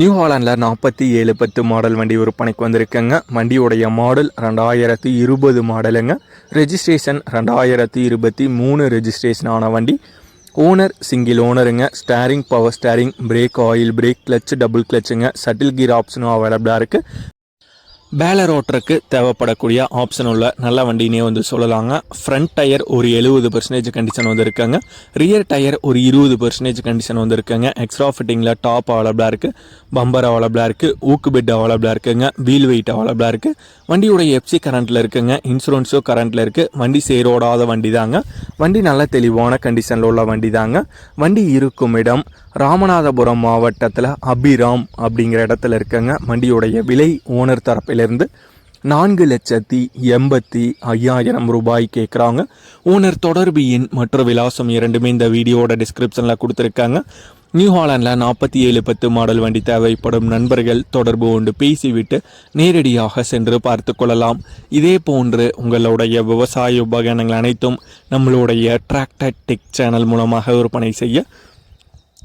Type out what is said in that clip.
New ஹாலாண்டில் நாற்பத்தி ஏழு பத்து மாடல் வண்டி விற்பனைக்கு வந்திருக்குங்க. வண்டியுடைய மாடல் ரெண்டாயிரத்தி இருபது மாடலுங்க. ரெஜிஸ்ட்ரேஷன் ரெண்டாயிரத்தி இருபத்தி மூணு ரெஜிஸ்ட்ரேஷன் ஆன வண்டி. Owner single ஓனருங்க steering power steering brake oil brake clutch double கிளச்சுங்க shuttle gear ஆப்ஷனும் அவைலபிளாக இருக்குது பேலர் ஓட்டுறக்கு தேவைப்படக்கூடிய ஆப்ஷன் உள்ள நல்ல வண்டினே வந்து சொல்லலாங்க. ஃப்ரண்ட் டயர் ஒரு எழுபது பர்சன்டேஜ் கண்டிஷன் வந்து இருக்குங்க ரியர் டயர் ஒரு இருபது பர்சன்டேஜ் கண்டிஷன் வந்து இருக்குங்க எக்ஸ்ட்ரா ஃபிட்டிங்கில் டாப் அவைலபிளாக இருக்குது பம்பர் அவைலபிளாக இருக்குது ஊக்கு பெட் அவைலபிளாக இருக்குங்க. வீல் வெயிட் அவைலபிளாக இருக்குது வண்டியோட எஃப்சி கரண்ட்டில் இருக்குங்க. இன்சூரன்ஸும் கரண்ட்டில் இருக்குது வண்டி சேரோடாத வண்டி தாங்க வண்டி நல்ல தெளிவான கண்டிஷனில் உள்ள வண்டி தாங்க வண்டி இருக்கும் இடம் ராமநாதபுரம் மாவட்டத்தில் அபிராம் அப்படிங்கிற இடத்துல இருக்குங்க. வண்டியுடைய விலை ஓனர் தரப்பில் இருந்து நான்கு லட்சத்தி எண்பத்தி ஐயாயிரம் ரூபாய் கேட்குறாங்க. ஓனர் தொடர்பு எண் மற்றும் விலாசம் இரண்டுமே இந்த வீடியோவோட டிஸ்கிரிப்ஷனில் கொடுத்துருக்காங்க. நியூ ஹாலாண்டில் நாற்பத்தி ஏழு பத்து மாடல் வண்டி தேவைப்படும் நண்பர்கள் தொடர்பு கொண்டு பேசிவிட்டு நேரடியாக சென்று பார்த்து கொள்ளலாம். இதே போன்று உங்களுடைய விவசாய உபகரணங்கள் அனைத்தும் நம்மளுடைய டிராக்டர் டெக் சேனல் மூலமாக விற்பனை செய்ய